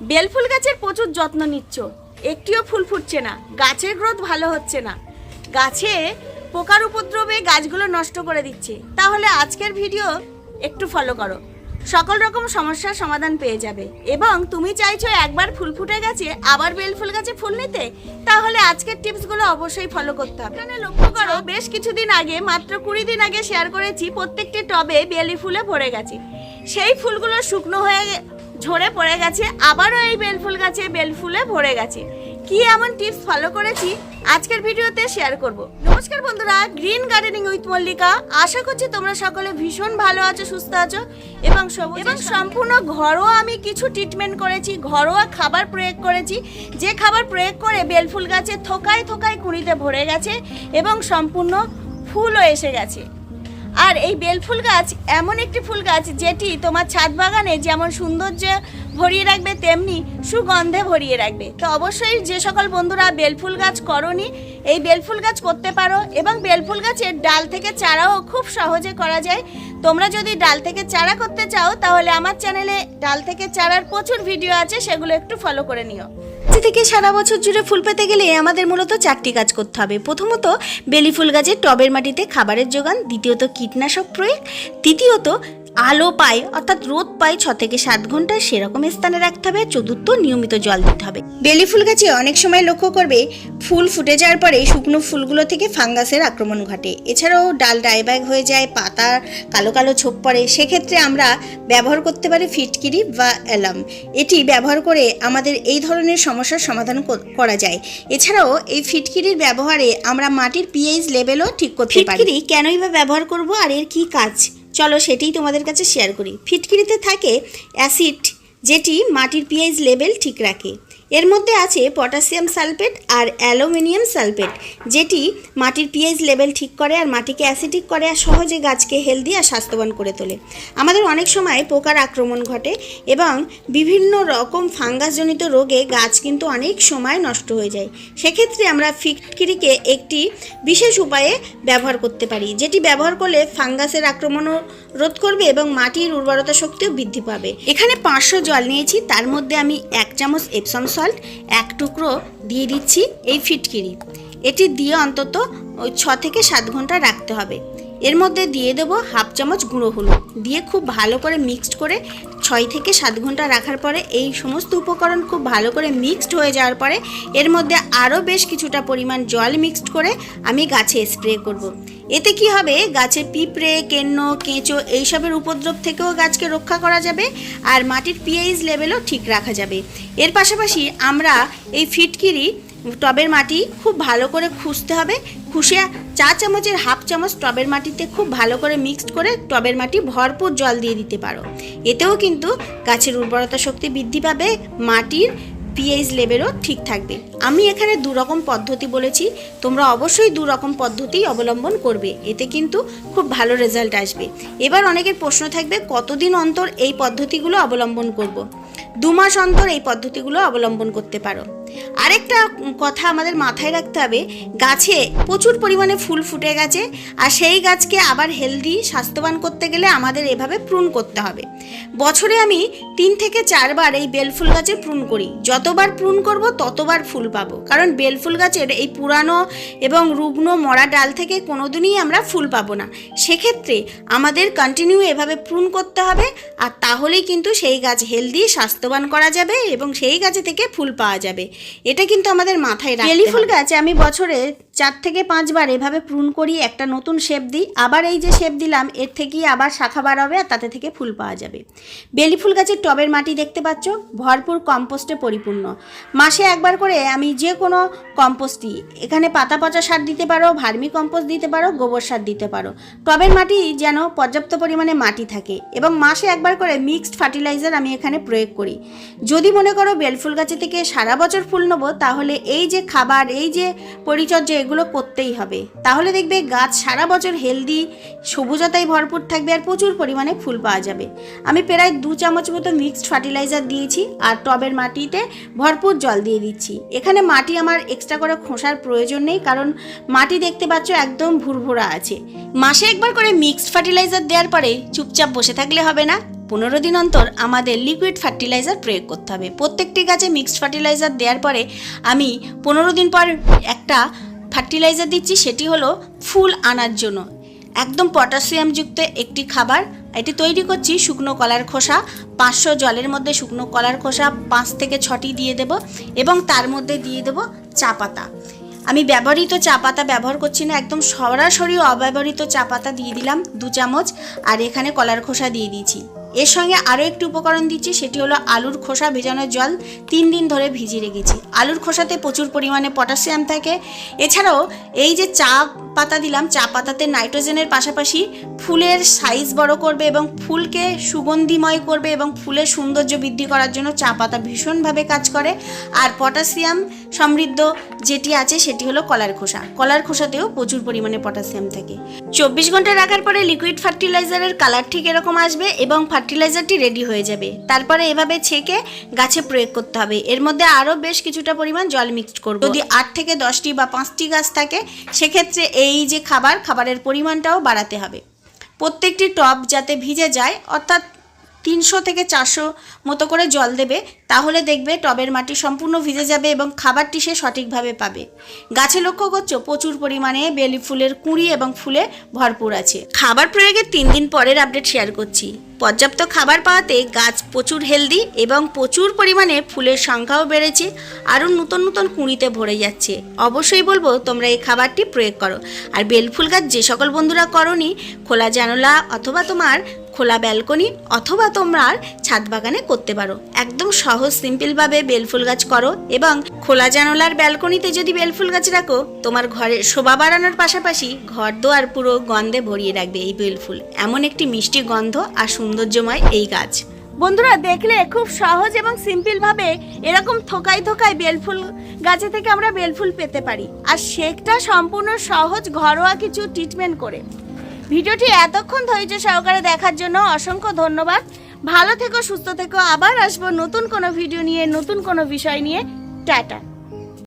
বেলফুল গাছের প্রচুর যত্ন নিচ্ছ। একটিও ফুল ফুটছে না। গাছের গ্রোথ ভালো হচ্ছে না। গাছে পোকার উপদ্রবে গাছগুলো নষ্ট করে দিচ্ছে। তাহলে আজকের ভিডিও একটু ফলো করো। সকল রকম সমস্যার সমাধান পেয়ে যাবে। এবং তুমি চাইছো একবার ফুল ফুটে গেছে, আবার বেলফুল গাছে ফুল নিতে? তাহলে আজকের টিপসগুলো অবশ্যই ফলো করতে হবে। এখানে লক্ষ্য করো, বেশ কিছুদিন আগে, মাত্র কুড়ি দিন আগে শেয়ার করেছি, প্রত্যেকটি টবে বেলি ফুলে ভরে গেছে। সেই ফুলগুলো শুকনো হয়ে ঝরে পড়ে গেছে আবারও এই বেলফুল গাছে বেলফুলে ভরে গেছে। কি এমন টিপস ফলো করেছি? আজকের ভিডিওতে শেয়ার করব। নমস্কার বন্ধুরা গ্রিন গার্ডেনিং উইথ মল্লিকা আশা করছি তোমরা সকলে ভীষণ ভালো আছো সুস্থ আছো এবং এবং সম্পূর্ণ ঘরোয়া আমি কিছু ট্রিটমেন্ট করেছি ঘরোয়া খাবার প্রয়োগ করেছি। যে খাবার প্রয়োগ করে বেলফুল গাছে থোকায় থোকায় কুড়িতে ভরে গেছে এবং সম্পূর্ণ ফুলও এসে গেছে। আর এই বেলফুল গাছ এমন একটি ফুল গাছ যেটি তোমার ছাদ বাগানে যেমন সৌন্দর্য ভরিয়ে রাখবে, তেমনি সুগন্ধে ভরিয়ে রাখবে। তো অবশ্যই যে সকল বন্ধুরা বেলফুল গাছ করনি, এই বেলফুল গাছ করতে পারো এবং বেলফুল গাছের ডাল থেকে চারাও খুব সহজে করা যায়। তোমরা যদি ডাল থেকে চারা করতে চাও, তাহলে আমার চ্যানেলে ডাল থেকে চারার প্রচুর ভিডিও আছে, সেগুলো একটু ফলো করে নিও। গাছ থেকে সারা বছর জুড়ে ফুল পেতে গেলে আমাদের মূলত চারটি কাজ করতে হবে। প্রথমত, বেলি ফুল গাছের টবের মাটিতে খাবারের যোগান, দ্বিতীয়ত, কীটনাশক প্রয়োগ, তৃতীয়ত, আলো পায়, অর্থাৎ রোদ পায় ছ থেকে সাত ঘণ্টা সেরকম স্থানে রাখতে হবে, চতুর্থ, নিয়মিত জল দিতে হবে। বেলি ফুল গাছে অনেক সময় লক্ষ্য করবে, ফুল ফুটে যাওয়ার পরে শুকনো ফুলগুলো থেকে ফাঙ্গাসের আক্রমণ ঘটে। এছাড়াও ডাল ডাইব্যাগ হয়ে যায়, পাতা কালো কালো ছোপ পড়ে। সেক্ষেত্রে আমরা ব্যবহার করতে পারি ফিটকিরি বা অ্যালাম এটি ব্যবহার করে আমাদের এই ধরনের সমস্যার সমাধান করা যায়। এছাড়াও এই ফিটকিরির ব্যবহারে আমরা মাটির পিএইচ লেভেলও ঠিক করতে পারি। ফিটকিরি কেনই বা ব্যবহার করব আর এর কি কাজ? চলো সেটাই তোমাদের কাছে শেয়ার করি। ফিটকিরিতে থাকে অ্যাসিড যেটি মাটির পিএইচ লেভেল ঠিক রাখে। এর মধ্যে আছে পটাশিয়াম সালফেট আর অ্যালুমিনিয়াম সালফেট, যেটি মাটির পিএইচ লেভেল ঠিক করে আর মাটিকে অ্যাসিডিক করে আর সহজে গাছকে হেলদি আর স্বাস্থ্যবান করে তোলে। আমাদের অনেক সময় পোকার আক্রমণ ঘটে এবং বিভিন্ন রকম ফাঙ্গাসজনিত রোগে গাছ কিন্তু অনেক সময় নষ্ট হয়ে যায়। সেক্ষেত্রে আমরা ফিটকিরিকে একটি বিশেষ উপায়ে ব্যবহার করতে পারি, যেটি ব্যবহার করলে ফাঙ্গাসের আক্রমণও রোধ করবে এবং মাটির উর্বরতা শক্তিও বৃদ্ধি পাবে। এখানে পাঁচশো জল নিয়েছি, তার মধ্যে আমি এক চামচ এপসম সল্ট এক টুকরো দিয়ে দিচ্ছি এই ফিটকিরি। এটি দিয়ে অন্তত ওই ছ থেকে সাত ঘণ্টা রাখতে হবে। এর মধ্যে দিয়ে দেবো হাফ চামচ গুঁড়ো হলুদ। দিয়ে খুব ভালো করে মিক্সড করে ছয় থেকে সাত ঘণ্টা রাখার পরে এই সমস্ত উপকরণ খুব ভালো করে মিক্সড হয়ে যাওয়ার পরে এর মধ্যে আরও বেশ কিছুটা পরিমাণ জল মিক্সড করে আমি গাছে স্প্রে করব। এতে কি হবে? গাছে পিঁপড়ে, কেন্ন, কেঁচো এইসবের উপদ্রব থেকেও গাছকে রক্ষা করা যাবে আর মাটির পিএইচ লেভেলও ঠিক রাখা যাবে। এর পাশাপাশি আমরা এই ফিটকিরি টবের মাটি খুব ভালো করে খুঁজতে হবে। খুশে চা চামচের হাফ চামচ টবের মাটিতে খুব ভালো করে মিক্সড করে টবের মাটি ভরপুর জল দিয়ে দিতে পারো। এতেও কিন্তু গাছের উর্বরতা শক্তি বৃদ্ধি পাবে, মাটির পিএইচ লেভেলও ঠিক থাকবে। আমি এখানে দু রকম পদ্ধতি বলেছি, তোমরা অবশ্যই দু রকম পদ্ধতি অবলম্বন করবে, এতে কিন্তু খুব ভালো রেজাল্ট আসবে। এবার অনেকের প্রশ্ন থাকবে, কতদিন অন্তর এই পদ্ধতিগুলো অবলম্বন করব। দু মাস অন্তর এই পদ্ধতিগুলো অবলম্বন করতে পারো। আরেকটা কথা আমাদের মাথায় রাখতে হবে, গাছে প্রচুর পরিমাণে ফুল ফুটে গেছে আর সেই গাছকে আবার হেলদি স্বাস্থ্যবান করতে গেলে আমাদের এভাবে প্রুন করতে হবে। বছরে আমি তিন থেকে চারবার এই বেলফুল গাছের প্রুন করি। যতবার প্রুন করব, ততবার ফুল পাবো। কারণ বেলফুল গাছের এই পুরানো এবং রুগ্ন মরা ডাল থেকে কোনোদিনই আমরা ফুল পাবো না। সেক্ষেত্রে আমাদের কন্টিনিউ এভাবে প্রুন করতে হবে আর তাহলেই কিন্তু সেই গাছ হেলদি স্বাস্থ্যবান করা যাবে এবং সেই গাছে থেকে ফুল পাওয়া যাবে। এটা কিন্তু আমাদের মাথায় রাখতে বেলি ফুল গাছ আমি বছরে চার থেকে পাঁচবার এভাবে প্রুন করি একটা নতুন শেপ দিই। আবার এই যে শেপ দিলাম, এর থেকেই আবার শাখা বার হবে আর তাতে থেকে ফুল পাওয়া যাবে। বেলি ফুল গাছের টবের মাটি দেখতে পাচ্ছ, ভরপুর কম্পোস্টে পরিপূর্ণ। মাসে একবার করে আমি যে কোনো কম্পোস্ট দিই এখানে পাতা পচা সার দিতে পারো, ভার্মি কম্পোস্ট দিতে পারো, গোবর সার দিতে পারো। টবের মাটি যেন পর্যাপ্ত পরিমাণে মাটি থাকে এবং মাসে একবার করে মিক্সড ফার্টিলাইজার আমি এখানে প্রয়োগ করি। যদি মনে করো বেলফুল গাছে থেকে সারা বছর ফুল নেব, তাহলে এই যে খাবার, এই যে পরিচর্যা এগুলো করতেই হবে। তাহলে দেখবে গাছ সারা বছর হেলদি সবুজতায় ভরপুর থাকবে আর প্রচুর পরিমাণে ফুল পাওয়া যাবে। আমি প্রায় দু চামচ মতো মিক্সড ফার্টিলাইজার দিয়েছি আর টবের মাটিতে ভরপুর জল দিয়ে দিচ্ছি। এখানে মাটি আমার এক্সট্রা করে খোসার প্রয়োজন নেই কারণ মাটি দেখতে পাচ্ছ একদম ভুরভুরা আছে। মাসে একবার করে মিক্সড ফার্টিলাইজার দেওয়ার পরে চুপচাপ বসে থাকলে হবে না। পনেরো দিন অন্তর আমাদের লিকুইড ফার্টিলাইজার প্রয়োগ করতে হবে। প্রত্যেকটি গাছে মিক্সড ফার্টিলাইজার দেওয়ার পরে আমি পনেরো দিন পর একটা ফার্টিলাইজার দিচ্ছি, সেটি হলো ফুল আনার জন্য। একদম পটাশিয়ামযুক্ত একটি খাবার। এটি তৈরি করছি শুকনো কলার খোসা। পাঁচশো জলের মধ্যে শুকনো কলার খোসা পাঁচ থেকে ছটি দিয়ে দেব এবং তার মধ্যে দিয়ে দেব চা পাতা। আমি ব্যবহৃত চা পাতা ব্যবহার করছি না, একদম সরাসরি অব্যবহৃত চা পাতা দিয়ে দিলাম দু চামচ। আর এখানে কলার খোসা দিয়ে দিয়েছি। এর সঙ্গে আরও একটি উপকরণ দিচ্ছি, সেটি হলো আলুর খোসা ভেজানো জল। তিন দিন ধরে ভিজিয়ে রেখেছি। আলুর খোসাতে প্রচুর পরিমাণে পটাশিয়াম থাকে। এছাড়াও এই যে চা পাতা দিলাম, চা পাতাতে নাইট্রোজেনের পাশাপাশি ফুলের সাইজ বড় করবে এবং ফুলকে সুগন্ধিময় করবে এবং ফুলের সৌন্দর্য বৃদ্ধি করার জন্য চা পাতা ভীষণভাবে কাজ করে। আর পটাশিয়াম সমৃদ্ধ যেটি আছে সেটি হলো কলার খোসা। কলার খোসাতেও প্রচুর পরিমাণে পটাশিয়াম থাকে। চব্বিশ ঘণ্টা রাখার পরে লিকুইড ফার্টিলাইজারের কালার ঠিক এরকম আসবে এবং ফার্টিলাইজারটি রেডি হয়ে যাবে। তারপরে এভাবে ছেঁকে গাছে প্রয়োগ করতে হবে। এর মধ্যে আরও বেশ কিছুটা পরিমাণ জল মিক্সড করব। যদি আট থেকে দশটি বা পাঁচটি গাছ থাকে, সেক্ষেত্রে এই যে খাবার, খাবারের পরিমাণটাও বাড়াতে হবে। প্রত্যেকটি টব যাতে ভিজে যায়, অর্থাৎ তিনশো থেকে চারশো মতো করে জল দেবে, তাহলে দেখবে টবের মাটি সম্পূর্ণ ভিজে যাবে এবং খাবারটি সে সঠিকভাবে পাবে। গাছে লক্ষ্য করছ, প্রচুর পরিমাণে বেলি ফুলের কুঁড়ি এবং ফুলে ভরপুর আছে। খাবার প্রয়োগের তিন দিন পরের আপডেট শেয়ার করছি। পর্যাপ্ত খাবার পাওয়াতে গাছ প্রচুর হেলদি এবং প্রচুর পরিমাণে ফুলের সংখ্যাও বেড়েছে, আরও নতুন নতুন কুঁড়িতে ভরে যাচ্ছে। অবশ্যই বলব, তোমরা এই খাবারটি প্রয়োগ করো। আর বেলফুল গাছ যে সকল বন্ধুরা করনি, খোলা জানলা অথবা তোমার খোলা ব্যালকনি অথবা তোমরা ছাদ বাগানে করতে পারো। একদম সহজ, সিম্পলভাবে বেলফুল গাছ করো এবং খোলা জানলার ব্যালকনিতে যদি বেলফুল গাছ রাখো, তোমার ঘরে শোভা বাড়ানোর পাশাপাশি ঘর দোয়ার পুরো গন্ধে ভরিয়ে রাখবে এই বেলফুল। এমন একটি মিষ্টি গন্ধ আর সৌন্দর্যময় এই গাছ। বন্ধুরা, দেখলে খুব সহজ এবং সিম্পল ভাবে এরকম থোকাই থোকাই বেলফুল গাছে থেকে আমরা বেলফুল পেতে পারি। আর সেটা সম্পূর্ণ সহজ, ঘরোয়া কিছু ট্রিটমেন্ট করে। ভিডিওটি এতক্ষণ ধৈর্য সহকারে দেখার জন্য অসংখ্য ধন্যবাদ। ভালো থেকো, সুস্থ থেকো। আবার আসব নতুন কোনো ভিডিও নিয়ে, নতুন কোনো বিষয় নিয়ে। টাটা।